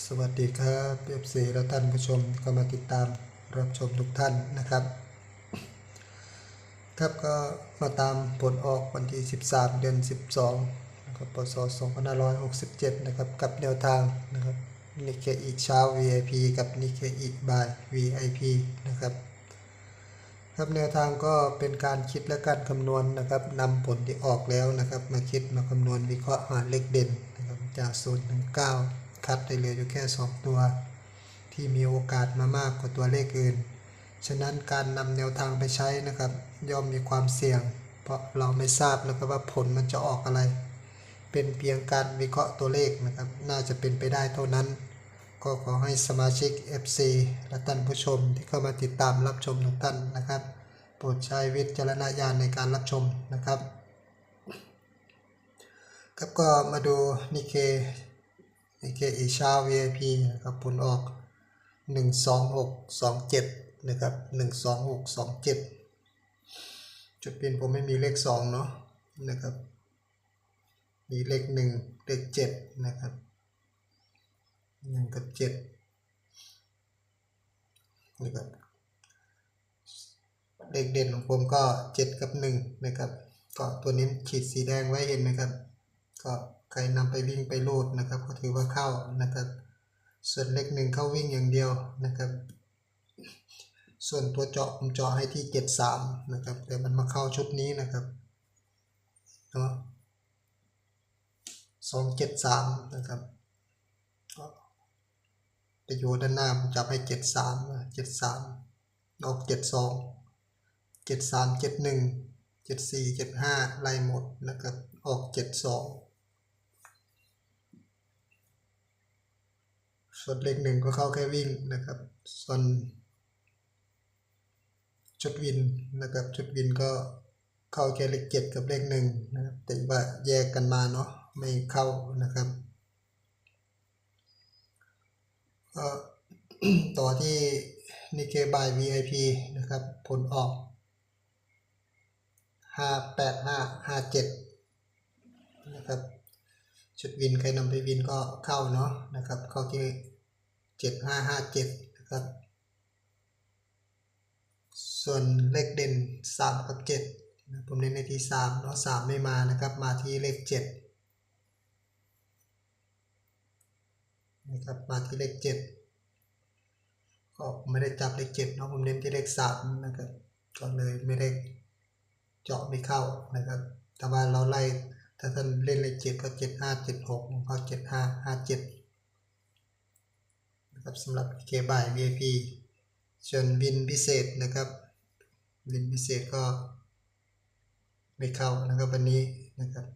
สวัสดีครับเอฟซีและท่านผู้ชมที่เข้ามาติดตามรับชมทุกท่านนะครับ ครับก็มาตามผลออกวันที่ 13 เดือน 12นะครับปศ2567 นะครับ กับแนวทางนะครับนิเคอีเช้า VIP กับนิเคอีบ่าย VIP นะครับครับแนวทางก็เป็นการคิดและการคำนวณนะครับนำผลที่ออกแล้วนะครับ มาคิดมาคำนวณวิเคราะห์หาเลขเด่นนะครับจาก0ถึง9 คัดได้เหลืออยู่แค่ 2 ตัว ที่มีโอกาสมามากกว่าตัวเลขอื่น ฉะนั้นการนำแนวทางไปใช้นะครับ ย่อมมีความเสี่ยง เพราะเราไม่ทราบนะครับว่าผลมันจะออกอะไร เป็นเพียงการวิเคราะห์ตัวเลขนะครับ น่าจะเป็นไปได้เท่านั้น ก็ขอให้สมาชิก FC และท่านผู้ชมที่เข้ามาติดตามรับชมทุกท่านนะครับ โปรดใช้วิจารณญาณในการรับชมนะครับครับก็มาดูนิเค นิเคอีชาว VIP นะครับผลออก 12627 นะครับ 12627 จุดเปลี่ยนผมไม่มีเลข 2 เนาะนะครับ มีเลข 1 เลข 7 นะครับหนึ่งกับเจ็ดนะครับเลขเด่นของผมก็เจ็ดกับหนึ่งนะครับ ก็ตัวนี้ขีดสีแดงไว้เห็นไหมครับ ก็ ใครนำไปวิ่งไปโลดนะครับ ก็ถือว่าเข้านะครับ ส่วนเลขหนึ่งเข้าวิ่งอย่างเดียวนะครับ ส่วนตัวเจาะผมเจาะให้ที่เจ็ดสามนะครับ แต่มันมาเข้าชุดนี้นะครับเนาะสองเจ็ดสามนะครับไปอยู่ด้านหน้าผมจับให้เจ็ดสามเจ็ดสามออกเจ็ดสองเจ็ดสามเจ็ดหนึ่งเจ็ดสี่เจ็ดห้าไล่หมดนะครับ ออกเจ็ดสอง ส่วนเลขหนึ่งก็เข้าแค่วิ่งนะครับ ส่วนชุดวินนะครับชุดวินก็เข้าแค่เลขเจ็ดกับเลขหนึ่งนะครับแต่ว่าแยกกันมาเนาะไม่เข้านะครับก็ต่อที่นิเคบาย VIP นะครับ ผลออก 58557 นะครับ ชุดวินใครนำไปวินก็เข้าเนาะนะครับ เข้าที่ 7557 นะครับ ส่วนเลขเด่น 3 กับ 7 นะผมเน้นในที่3เนาะ3ไม่มานะครับ มาที่เลข 7 นะครับ มาที่เลข 7 ก็ไม่ได้จับเลขเจ็ดเนาะผมเน้นที่เลขสามนะครับ ก็เลยไม่ได้เจาะไม่เข้านะครับ แต่ว่าเราไล่ถ้าท่านเล่นเลขเจ็ดก็เจ็ดห้าเจ็ดหกก็เจ็ดห้าห้าเจ็ด นะครับสำหรับเคบาย VIP ส่วนวินพิเศษนะครับวินพิเศษก็ไม่เข้านะครับวันนี้นะครับ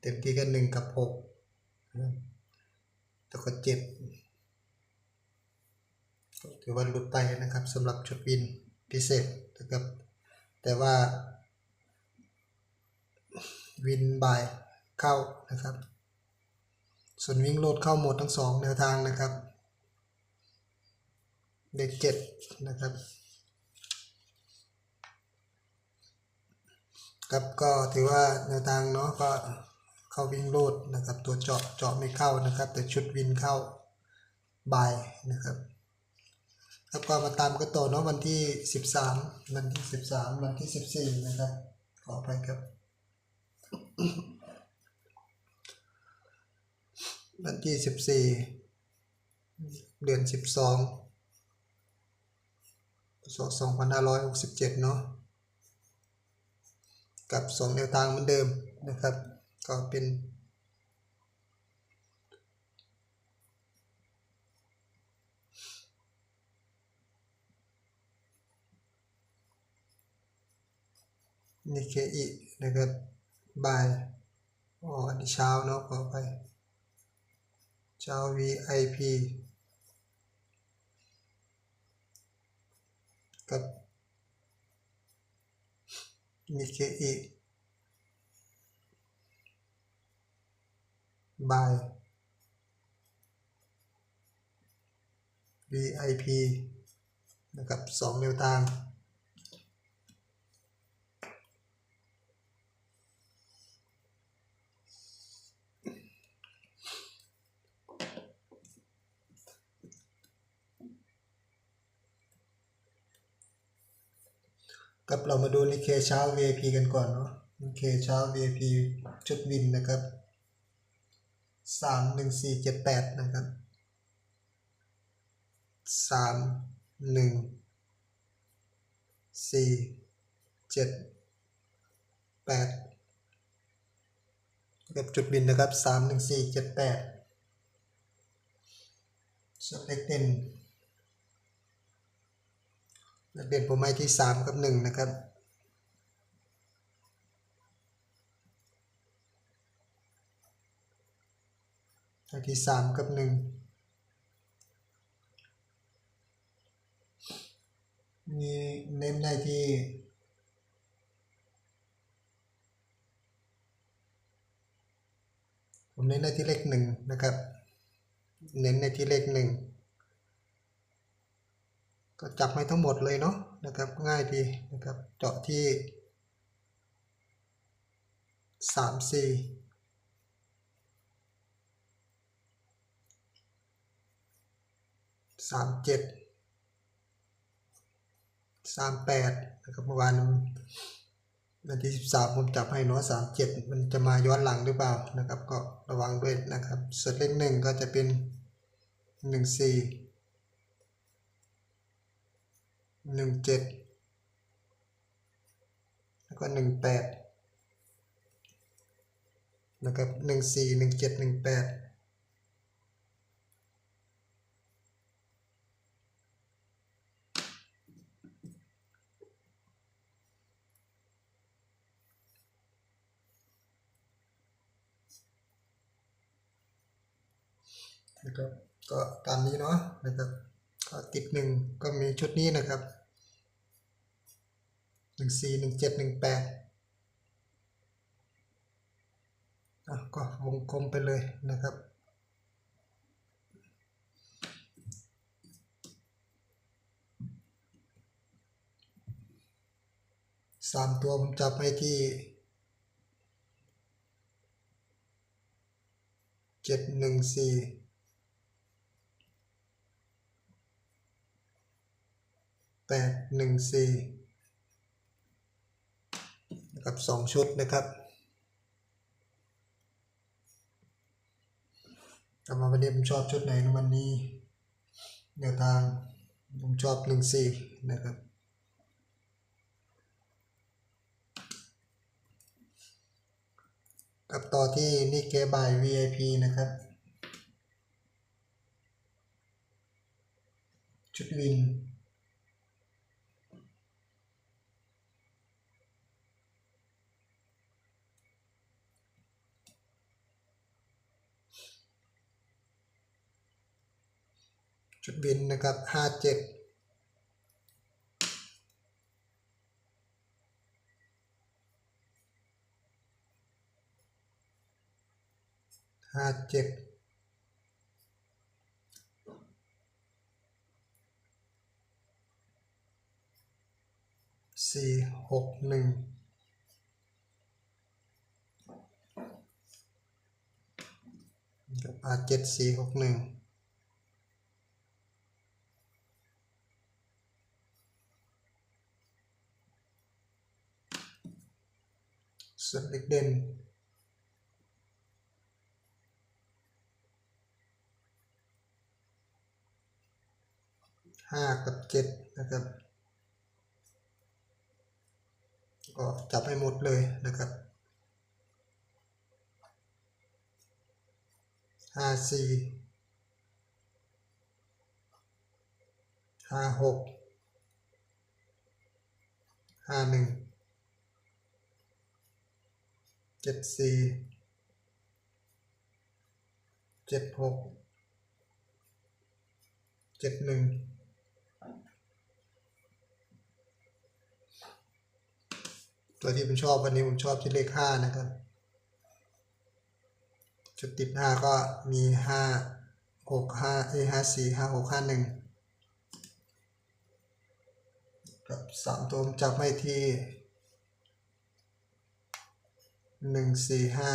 เต็มที่ก็หนึ่งกับหกนะครับแล้วก็เจ็ดถือว่าหลุดไปนะครับสำหรับชุดวินพิเศษนะครับ แต่ว่าวินบ่ายเข้านะครับ ส่วนวิ่งโลดเข้าหมดทั้งสองแนวทางนะครับ เด็กเจ็ดนะครับครับก็ถือว่าแนวทางเนาะก็เข้าวิ่งโลดนะครับ ตัวเจาะเจาะไม่เข้านะครับ แต่ชุดวินเข้าบ่ายนะครับแล้วก็มาตามกันต่อเนาะวันที่ 13 วันที่ 13 วันที่ 14 นะครับ ขอไปครับ วันที่สิบสี่เดือนสิบสองสองพันห้าร้อยหกสิบเจ็ดเนาะกับสองแนวทางเหมือนเดิมนะครับ ก็เป็นนิเคอินะครับบ่ายอ๋อเช้าเนาะก็ไป ช้า VIP กับนิเคอิบาย VIP นะครับสองแนวทาง กับเรามาดูนิเคเช้า VIP กันก่อนเนาะนิเคเช้า VIP ชุดวินนะครับสามหนึ่งสี่เจ็ดแปดนะครับสามหนึ่งสี่เจ็ดแปดกับจุดบินนะครับสามหนึ่งสี่เจ็ดแปดส่วนเลขเด่น เลขเด่นผมให้ที่สามกับหนึ่งนะครับที่สามกับหนึ่งมีเน้นได้ที่ผมเน้นในที่เลขหนึ่งนะครับ เน้นในที่เลขหนึ่ง ก็จับให้ทั้งหมดเลยเนาะนะครับง่ายดีนะครับเจาะที่สามสี่สามเจ็ดสามแปดนะครับเมื่อวานวันที่สิบสามผมจับให้เนาะสามเจ็ดมันจะมาย้อนหลังหรือเปล่านะครับ ก็ระวังด้วยนะครับส่วนเลขหนึ่งก็จะเป็นหนึ่งสี่ หนึ่งเจ็ดแล้วก็หนึ่งแปดนะครับหนึ่งสี่หนึ่งเจ็ดหนึ่งแปดนะครับก็ตามนี้เนาะนะครับก็ติดหนึ่งก็มีชุดนี้นะครับ นึ่งสี่หนึ่งเจ็ดหนึ่งแปดก็วงกลมไปเลยนะครับสามตัวผมจับให้ที่เจ็ดหนึ่งสี่แปดหนึ่งสี่ นะครับสองชุดนะครับกลับมาวันนี้ผมชอบชุดไหนนวันนี้แนวทางผมชอบหนึ่งสี่นะครับกับต่อที่นี่เคบาย VIP นะครับ ชุดวิน ชุดบินนะครับห้าเจ็ดห้าเจ็ดสี่หกหนึ่งกับอาเจ็ดสี่หกหนึ่ง ส่วนเด็กเด่นห้ากับเจ็ดนะครับ ก็จับให้หมดเลยนะครับห้าสี่ห้าหกห้าหนึ่ง เจ็ดสี่เจ็ดหกเจ็ดหนึ่งตัวที่ผมชอบวันนี้ผมชอบที่เลขห้านะครับ จุดติดห้าก็มีห้าหกห้าเอห้าสี่ห้าหกห้าหนึ่งกับสามตัวจับให้ที่ หนึ่งสี่ห้า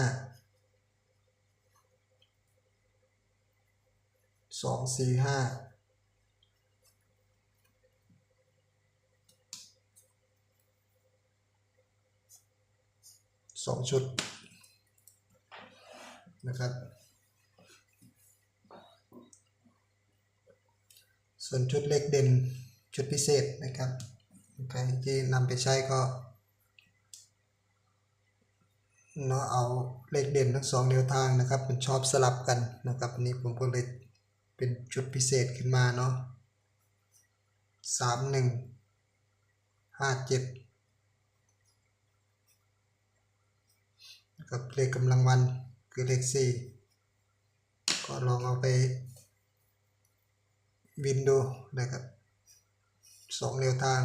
สองสี่ห้าสองชุดนะครับ ส่วนชุดเลขเด่นชุดพิเศษนะครับใครที่นำไปใช้ก็ เนาะเอาเลขเด่นทั้งสองแนวทางนะครับมันชอบสลับกันนะครับนี้ผมก็เลยเป็นชุดพิเศษขึ้นมาเนาะสามหนึ่งห้าเจ็ดนะครับเลขกำลังวันคือเลขสี่ก็ลองเอาไปวินดูนะครับสองแนวทาง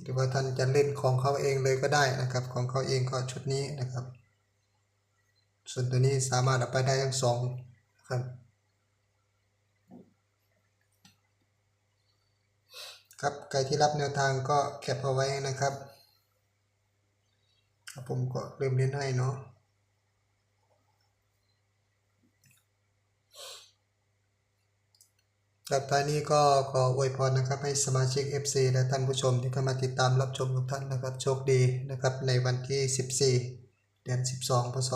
หรือว่าท่านจะเล่นของเขาเองเลยก็ได้นะครับ ของเขาเองก็ชุดนี้นะครับ ส่วนตัวนี้สามารถเอาไปได้ทั้งสองครับครับใครที่รับแนวทางก็แคปเอาไว้นะครับครับผมก็เริ่มเล่นให้เนาะ ครับท้ายนี้ก็ขออวยพรนะครับให้สมาชิก FC และท่านผู้ชมที่เข้ามาติดตามรับชมทุกท่านนะครับโชคดีนะครับในวันที่ 14 เดือน 12 พศ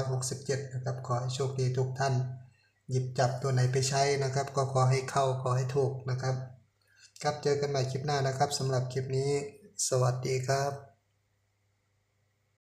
2567 นะครับขอให้โชคดีทุกท่าน หยิบจับตัวไหนไปใช้นะครับ ก็ขอให้เข้าขอให้ถูกนะครับ ครับเจอกันใหม่คลิปหน้านะครับสำหรับคลิปนี้ สวัสดีครับ